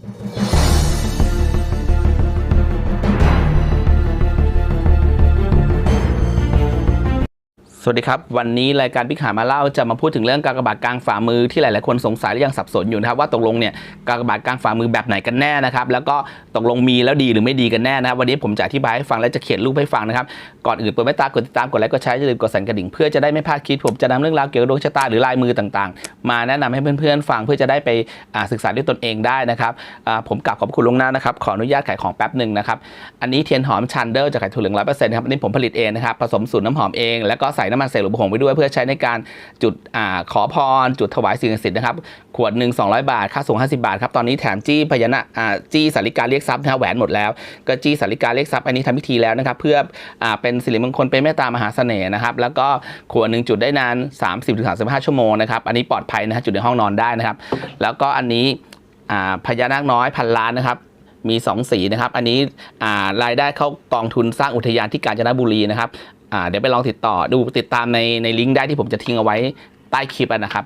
you สวัสดีครับ วันนี้รายการพิกหามาเล่าจะมาพูดถึงเรื่องกากบาทกลางฝ่ามือที่หลาย ๆ คนสงสัยและยังสับสนอยู่นะครับว่าตกลงเนี่ยกากบาทกลางฝ่ามือแบบไหนกันแน่นะครับแล้วก็ตกลงมีแล้วดีหรือไม่ดีกันแน่นะครับวันนี้ผมจะอธิบายให้ฟังและจะเขียนรูปให้ฟังนะครับก่อนอื่นเปิดไม่ตากดติดตามกดไลค์กดแชร์อย่าลืมกดสั่นกระดิ่งเพื่อจะได้ไม่พลาดคลิปผมจะนำเรื่องราวเกี่ยวกับดวงชะตาหรือลายมือต่าง ๆ มาแนะนำให้เพื่อน ๆ ฟังเพื่อจะได้ไปศึกษาด้วยตนเองได้นะครับผมกลับขอบคุณลงหน้านะครับขออนุญาตขายของแป๊บหนึ่งนะครับอันนี้เทียนหอมชันเดอร์จากไข่ถั่วเหลืองร้อยเปอร์เซ็นต์ครับอันนี้ผมผลิตเองนะครับผสมสูตรน้ำหอมเองแล้วก็ใส่น้ำมันเสกหรือผงไปด้วยเพื่อใช้ในการจุดอขอพร จุดถวายสิ่งศักดิ์สิทธิ์นะครับ ขวดหนึ่ง200 บาท ค่าส่ง 50 บาทครับ ตอนนี้แถมจี้พญานาคจี้สาริกาเรียกทรัพย์นะฮะแหวนหมดแล้ว ก็จี้สาริกาเรียกทรัพย์อันนี้ทำพิธีแล้วนะครับ เพื่ออเป็นสิริมงคลเป็นเมตตามหาเสน่ห์นะครับ แล้วก็ขวดหนึ่งจุดได้นาน 30-35 ชั่วโมงนะครับ อันนี้ปลอดภัยนะฮะจุดในห้องนอนได้นะครับ แล้วก็อันนี้พญานาคน้อยพันล้านนะครับมี 2 สีนะครับ อันนี้รายได้เข้ากองทุนสร้างอุทยานที่กาญจนบุรีนะครับ อ่าเดี๋ยวไปลองติดต่อดูติดตามในในลิงก์ได้ที่ผมจะทิ้งเอาไว้ใต้คลิปนะครับ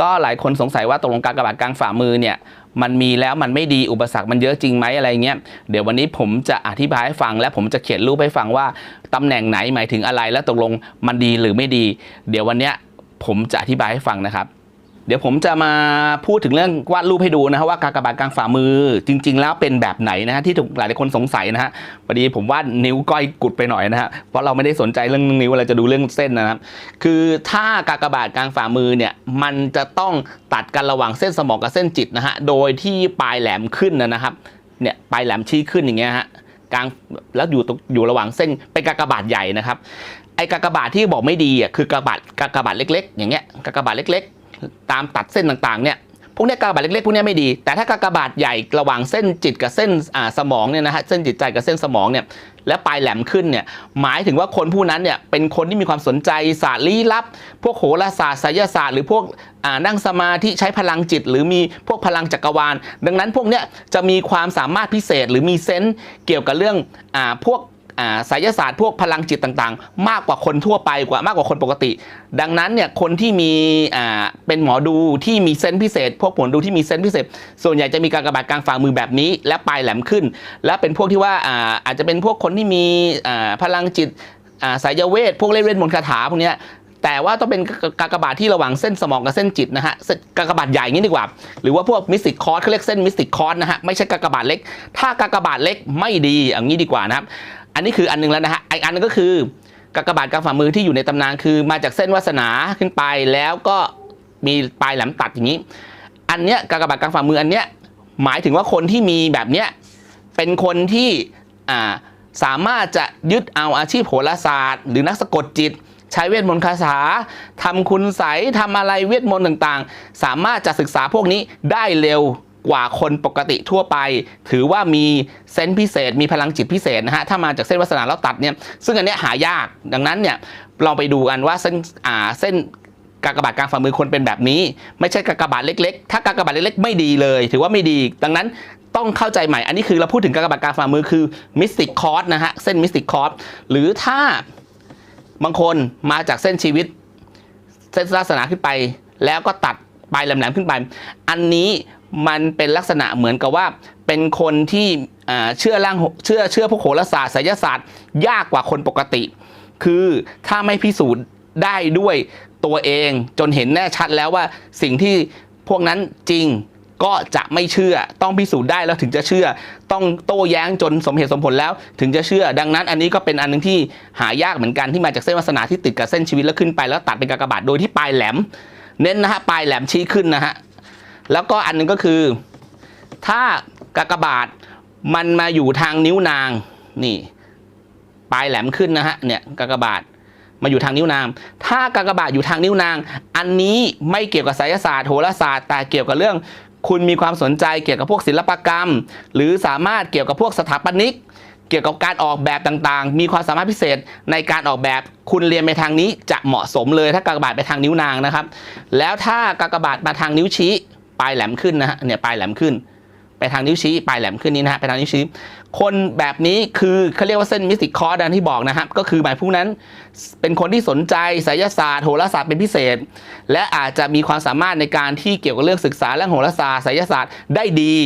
ก็หลายคนสงสัยว่าตกลงการกระบาดกลางฝ่ามือเนี่ยมันมีแล้วมันไม่ดีอุปสรรคมันเยอะจริงไหมอะไรเงี้ยเดี๋ยววันนี้ผมจะอธิบายให้ฟังและผมจะเขียนรูปให้ฟังว่าตำแหน่งไหนหมายถึงอะไรและตกลงมันดีหรือไม่ดี เดี๋ยววันเนี้ยผมจะอธิบายให้ฟังนะครับ เดี๋ยวผมจะมาพูดถึงเรื่องวาดรูปให้ดูนะฮะว่ากากบาทกลางฝ่ามือจริง ๆ แล้วเป็นแบบไหนนะฮะที่ถูกหลายคนสงสัยนะฮะพอดีผมวาดนิ้วก้อยกุดไปหน่อยนะฮะเพราะเราไม่ได้สนใจเรื่องนิ้วเราจะดูเรื่องเส้นนะครับคือถ้ากากบาทกลางฝ่ามือเนี่ยมันจะต้องตัดกันระหว่างเส้นสมองกับเส้นจิตนะฮะโดยที่ปลายแหลมขึ้นนะนะครับเนี่ยปลายแหลมชี้ขึ้นอย่างเงี้ยฮะกลางแล้วอยู่ตรงอยู่ระหว่างเส้นเป็นกากบาทใหญ่นะครับไอ้กากบาทที่บอกไม่ดีอะคือกากบาทกากบาทเล็ก ๆ อย่างเงี้ยกากบาทเล็กๆ ตามตัดเส้นต่างๆเนี่ยพวกเนี้ยกากบาทเล็กๆพวกเนี้ยไม่ดี แต่ถ้ากากบาทใหญ่ระหว่างเส้นจิตกับเส้นสมองเนี่ยนะฮะเส้นจิตใจกับเส้นสมองเนี่ยและปลายแหลมขึ้นเนี่ยหมายถึงว่าคนผู้นั้นเนี่ยเป็นคนที่มีความสนใจศาสตร์ลี้ลับ พวกโหราศาสตร์ไสยศาสตร์หรือพวกนั่งสมาธิใช้พลังจิต หรือมีพวกพลังจักรวาล ดังนั้นพวกเนี้ยจะมีความสามารถพิเศษหรือมีเซนส์เกี่ยวกับเรื่องอพวก ไสยศาสตร์พวกพลังจิตต่างๆ มากกว่าคนทั่วไปกว่ามากกว่าคนปกติ ดังนั้นเนี่ยคนที่มีอ่าเป็นหมอดูที่มีเซนส์พิเศษ พวกหมอดูที่มีเซนส์พิเศษ ส่วนใหญ่จะมีการกระบาดกลางฝ่ามือแบบนี้ และปลายแหลมขึ้น และเป็นพวกที่ว่าอ่าอาจจะเป็นพวกคนที่มีอ่าพลังจิตอ่าสายเวทพวกเล่นเวทมนต์คาถาพวกเนี้ยแต่ว่าต้องเป็นกากบาทที่ระหว่างเส้นสมองกับเส้นจิตนะฮะกากบาทใหญ่งี้ดีกว่า หรือว่าพวกมิสติกคอร์สเขาเรียกเส้นมิสติกคอร์สนะฮะไม่ใช่กากบาทเล็ก ถ้ากากบาทเล็กไม่ดีอย่างนี้ดีกว่านะครับ อันนี้คืออันหนึงแล้วนะฮะอีกอันหนึงก็คือกากบาทกลางฝ่ามือที่อยู่ในตำนานคือมาจากเส้นวาสนาขึ้นไปแล้วก็มีปลายแหลมตัดอย่างนี้ อันเนี้ยกากบาทกลางฝ่ามืออันเนี้ยหมายถึงว่าคนที่มีแบบเนี้ยเป็นคนที่อ่าสามารถจะยึดเอาอาชีพโหราศาสตร์ หรือนักสะกดจิต ใช้เวทมนต์คาถาทำคุณไสยทำอะไรเวทมนต์ต่างๆ สามารถจะศึกษาพวกนี้ได้เร็ว กว่าคนปกติทั่วไป ถือว่ามีเซนส์พิเศษ มีพลังจิตพิเศษนะฮะถ้ามาจากเส้นวาสนาแล้วตัดเนี่ยซึ่งอันเนี้ยหายากดังนั้นเนี่ยเราไปดูกันว่าเส้นอ่าเส้นกากบาทกลางฝ่ามือคนเป็นแบบนี้ ไม่ใช่กากบาทเล็กๆ ถ้ากากบาทเล็กๆไม่ดีเลย ถือว่าไม่ดี ดังนั้นต้องเข้าใจใหม่ อันนี้คือเราพูดถึงกากบาทกลางฝ่ามือคือมิสติกคอร์สนะฮะเส้นมิสติกคอร์สหรือถ้าบางคนมาจากเส้นชีวิต เส้นศาสนาขึ้นไป แล้วก็ตัดปลายแหลมๆขึ้นไป อันนี้ มันเป็นลักษณะเหมือนกับว่า เป็นคนที่เชื่อร่างเชื่อเชื่อพวกโหราศาสตร์ไสยศาสตร์ ยากกว่าคนปกติ คือถ้าไม่พิสูจน์ได้ด้วยตัวเองจนเห็นแน่ชัดแล้วว่าสิ่งที่พวกนั้นจริงก็จะไม่เชื่อต้องพิสูจน์ได้แล้วถึงจะเชื่อ ต้องโต้แย้งจนสมเหตุสมผลแล้ว ถึงจะเชื่อ ดังนั้นอันนี้ก็เป็นอันหนึงที่หายากเหมือนกันที่มาจากเส้นวาสนาที่ติดกับเส้นชีวิตแล้วขึ้นไปแล้วตัดเป็นกากบาทโดยที่ปลายแหลม เน้นนะฮะปลายแหลมชี้ขึ้นนะฮะ แล้วก็อันหนึงก็คือ ถ้ากากบาทมันมาอยู่ทางนิ้วนางนี่ปลายแหลมขึ้นนะฮะเนี่ยกากบาทมาอยู่ทางนิ้วนาง ถ้ากากบาทอยู่ทางนิ้วนาง อันนี้ไม่เกี่ยวกับไสยศาสตร์โหราศาสตร์แต่เกี่ยวกับเรื่อง คุณมีความสนใจเกี่ยวกับพวกศิลปกรรม หรือสามารถเกี่ยวกับพวกสถาปนิก เกี่ยวกับการออกแบบต่างๆ มีความสามารถพิเศษในการออกแบบคุณเรียนไปทางนี้จะเหมาะสมเลยถ้ากากบาทไปทางนิ้วนางนะครับ แล้วถ้ากากบาทมาทางนิ้วชี้ ปลายแหลมขึ้นนะฮะเนี่ยปลายแหลมขึ้น ไปทางนิ้วชี้ปลายแหลมขึ้นนี้นะฮะไปทางนิ้วชี้ คนแบบนี้คือเขาเรียกว่าเส้นมิสติกคอร์ดันที่บอกนะครับก็คือหมายผู้นั้นเป็นคนที่สนใจไสยศาสตร์โหราศาสตร์เป็นพิเศษ และอาจจะมีความสามารถในการที่เกี่ยวกับเรื่องศึกษาเรื่องโหราศาสตร์ไสยศาสตร์ได้ดี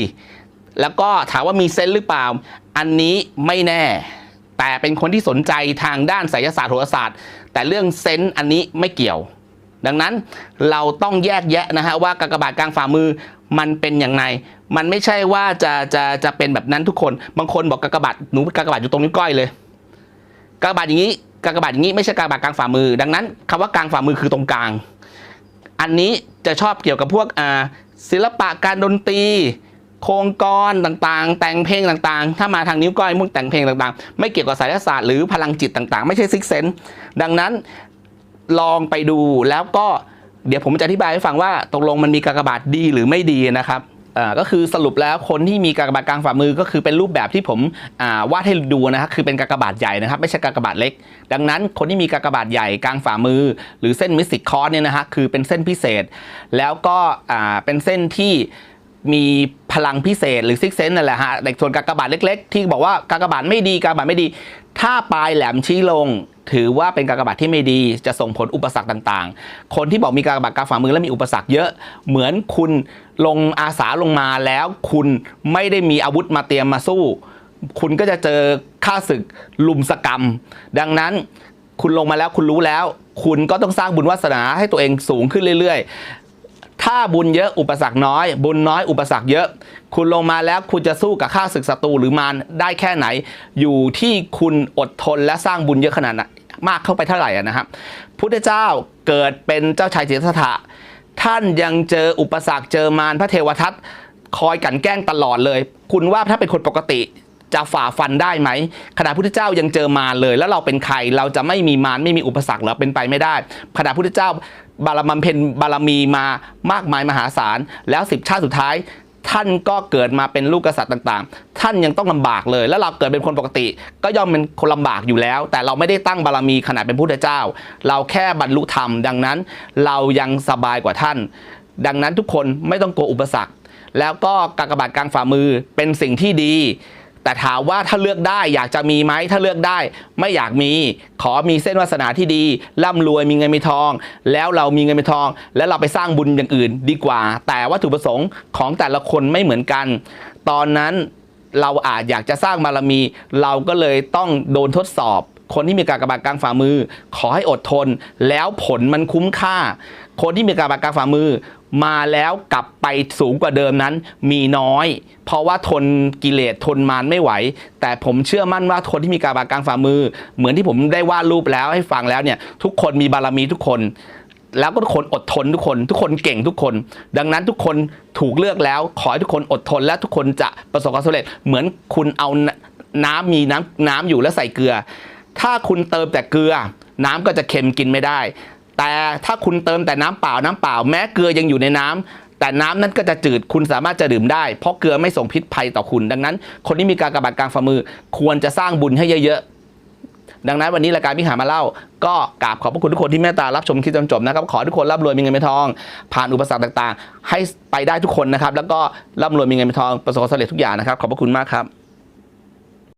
แล้วก็ถามว่ามีเซนหรือเปล่า อันนี้ไม่แน่ แต่เป็นคนที่สนใจทางด้านไสยศาสตร์โหราศาสตร์ แต่เรื่องเซนส์อันนี้ไม่เกี่ยว ดังนั้นเราต้องแยกแยะนะฮะว่ากากบาทกลางฝ่ามือมันเป็นอย่างไรมันไม่ใช่ว่าจะจะจะเป็นแบบนั้นทุกคน บางคนบอกกากบาทหนูกากบาทอยู่ตรงนิ้วก้อยเลยกากบาทอย่างนี้กากบาทอย่างนี้ไม่ใช่กากบาทกลางฝ่ามือ ดังนั้นคำว่ากลางฝ่ามือคือตรงกลาง อันนี้จะชอบเกี่ยวกับพวกศิลปะการดนตรี โครงกรต่างๆ แต่งเพลงต่างๆ ถ้ามาทางนิ้วก้อยมุ่งแต่งเพลงต่างๆ ไม่เกี่ยวกับสายศาสตร์หรือพลังจิตต่างๆ ไม่ใช่ซิกเซนดังนั้น ลองไปดูแล้วก็เดี๋ยวผมจะอธิบายให้ฟังว่าตกลงมันมีกากบาทดีหรือไม่ดีนะครับก็คือสรุปแล้วคนที่มีกากบาทกลางฝ่ามือก็คือเป็นรูปแบบที่ผมวาดให้ดูนะครับคือเป็นกากบาทใหญ่นะครับ ไม่ใช่กากบาทเล็ก ดังนั้นคนที่มีกากบาทใหญ่กลางฝ่ามือ หรือเส้นมิสติกคอร์สเนี่ยนะฮะคือเป็นเส้นพิเศษ แล้วก็เป็นเส้นที่ มีพลังพิเศษหรือซิกเซนนั่นแหละฮะแต่ส่วนกากบาทเล็ก ๆ ที่บอกว่ากากบาทไม่ดีกากบาทไม่ดี ถ้าปลายแหลมชี้ลง ถือว่าเป็นกากบาทที่ไม่ดี จะส่งผลอุปสรรคต่างๆ คนที่บอกมีกากบาทกลางฝ่ามือและมีอุปสรรคเยอะ เหมือนคุณลงอาสาลงมาแล้ว คุณไม่ได้มีอาวุธมาเตรียมมาสู้ คุณก็จะเจอข้าศึกลุมสกรรม ดังนั้นคุณลงมาแล้วคุณรู้แล้ว คุณก็ต้องสร้างบุญวาสนาให้ตัวเองสูงขึ้นเรื่อยๆ ถ้าบุญเยอะอุปสรรคน้อย บุญน้อยอุปสรรคเยอะ คุณลงมาแล้วคุณจะสู้กับข้าศึกศัตรูหรือมารได้แค่ไหน อยู่ที่คุณอดทนและสร้างบุญเยอะขนาดไหนมากเข้าไปเท่าไหร่อะนะครับพุทธเจ้าเกิดเป็นเจ้าชายจิตสถะท่านยังเจออุปสรรคเจอมารพระเทวทัตคอยกันแกล้งตลอดเลย คุณว่าถ้าเป็นคนปกติ จะฝ่าฟันได้ไหมขณะพุทธเจ้ายังเจอมารเลย แล้วเราเป็นใครเราจะไม่มีมารไม่มีอุปสรรคหรอเป็นไปไม่ได้ขณะพุทธเจ้าบารมันเพนบารมีมามากมายมหาศาลแล้วสิบชาติสุดท้ายท่านก็เกิดมาเป็นลูกกษัตริย์ต่างๆ ท่านยังต้องลำบากเลย แล้วเราเกิดเป็นคนปกติ ก็ย่อมเป็นคนลำบากอยู่แล้ว แต่เราไม่ได้ตั้งบารมีขนาดเป็นพุทธเจ้า เราแค่บรรลุธรรม ดังนั้นเรายังสบายกว่าท่าน ดังนั้นทุกคนไม่ต้องกลัวอุปสรรค แล้วก็กากบาทกลางฝ่ามือเป็นสิ่งที่ดี แต่ถามว่าถ้าเลือกได้อยากจะมีไหมถ้าเลือกได้ ไม่อยากมี ขอมีเส้นวาสนาที่ดี ร่ำรวยมีเงินมีทอง แล้วเรามีเงินมีทอง แล้วเราไปสร้างบุญอย่างอื่นดีกว่า แต่วัตถุประสงค์ของแต่ละคนไม่เหมือนกัน ตอนนั้นเราอาจอยากจะสร้างบารมี เราก็เลยต้องโดนทดสอบ คนที่มีกากระบาทกลางฝ่ามือ ขอให้อดทน แล้วผลมันคุ้มค่า คนที่มีกากระบาทกลางฝ่ามือ มาแล้วกลับไปสูงกว่าเดิมนั้นมีน้อย เพราะว่าทนกิเลสทนมารไม่ไหว แต่ผมเชื่อมั่นว่าคนที่มีกาบากลางฝ่ามือ เหมือนที่ผมได้วาดรูปแล้วให้ฟังแล้วเนี่ย ทุกคนมีบารมีทุกคน แล้วก็ทุกคนอดทนทุกคน ทุกคนเก่งทุกคน ดังนั้นทุกคนถูกเลือกแล้ว ขอให้ทุกคนอดทน และทุกคนจะประสบความสำเร็จ เหมือนคุณเอาน้ำมีน้ำน้ำอยู่แล้วใส่เกลือ ถ้าคุณเติมแต่เกลือ น้ำก็จะเค็มกินไม่ได้ แต่ถ้าคุณเติมแต่น้ำเปล่าน้ำเปล่า แม้เกลือยังอยู่ในน้ำแต่น้ำนั้นก็จะจืดคุณสามารถจะดื่มได้ เพราะเกลือไม่ส่งพิษภัยต่อคุณ ดังนั้น คนที่มีการกระบาดกลางฝ่ามือ ควรจะสร้างบุญให้เยอะๆดังนั้นวันนี้รายการพิหามาเล่า ก็กราบขอบพระคุณทุกคนที่เมตตารับชมคลิปจนจบนะครับขอทุกคนร่ำรวยมีเงินมีทอง ผ่านอุปสรรคต่าง ๆ ให้ไปได้ทุกคนนะครับแล้วก็ร่ำรวยมีเงินมีทองประสบความสำเร็จทุกอย่างนะครับขอบพระคุณมากครับ